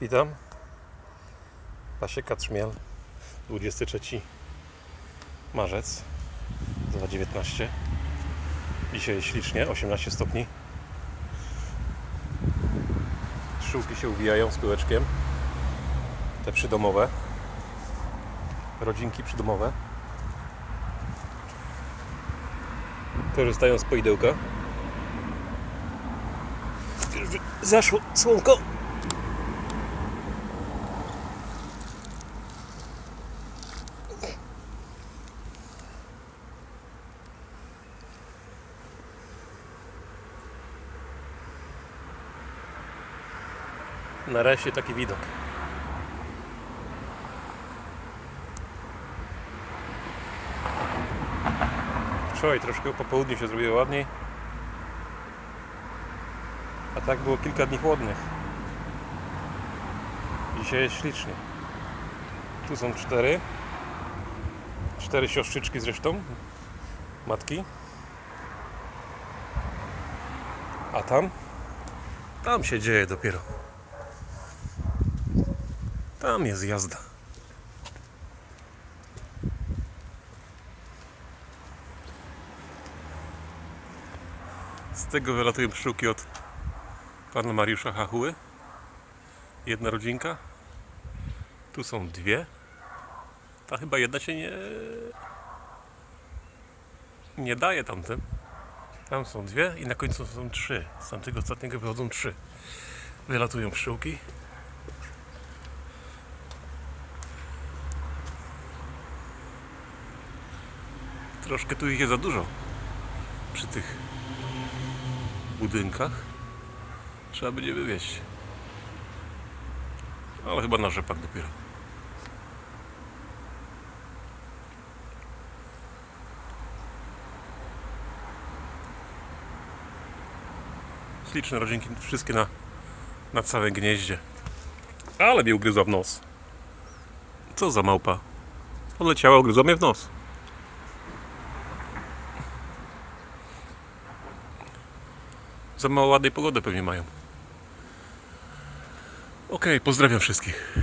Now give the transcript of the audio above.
Witam. Pasieka Trzmiel. 23 marzec 2019. Dzisiaj ślicznie, 18 stopni. Pszczółki się uwijają z pyłeczkiem. Te przydomowe. Rodzinki przydomowe. Korzystają z poidełka. Zaszło słonko. Nareszcie taki widok. Wczoraj troszkę po południu się zrobiło ładniej. A tak było kilka dni chłodnych. Dzisiaj jest ślicznie. Tu są cztery. Cztery siostrzyczki zresztą. Matki. A tam? Tam się dzieje dopiero. Tam jest jazda. Z tego wylatują pszczółki od pana Mariusza Hachuły. Jedna rodzinka. Tu są dwie. Ta chyba jedna się nie... Nie daje tamtym. Tam są dwie i na końcu są trzy. Z tamtego ostatniego wychodzą trzy. Wylatują pszczółki. Troszkę tu ich jest za dużo przy tych budynkach. Trzeba będzie wywieźć. Ale chyba na rzepak dopiero. Śliczne rodzinki, wszystkie na, na całym gnieździe. Ale mnie ugryzła w nos. Co za małpa? Odleciała, ugryzła mnie w nos. Za mało ładnej pogody pewnie mają. Okej, pozdrawiam wszystkich.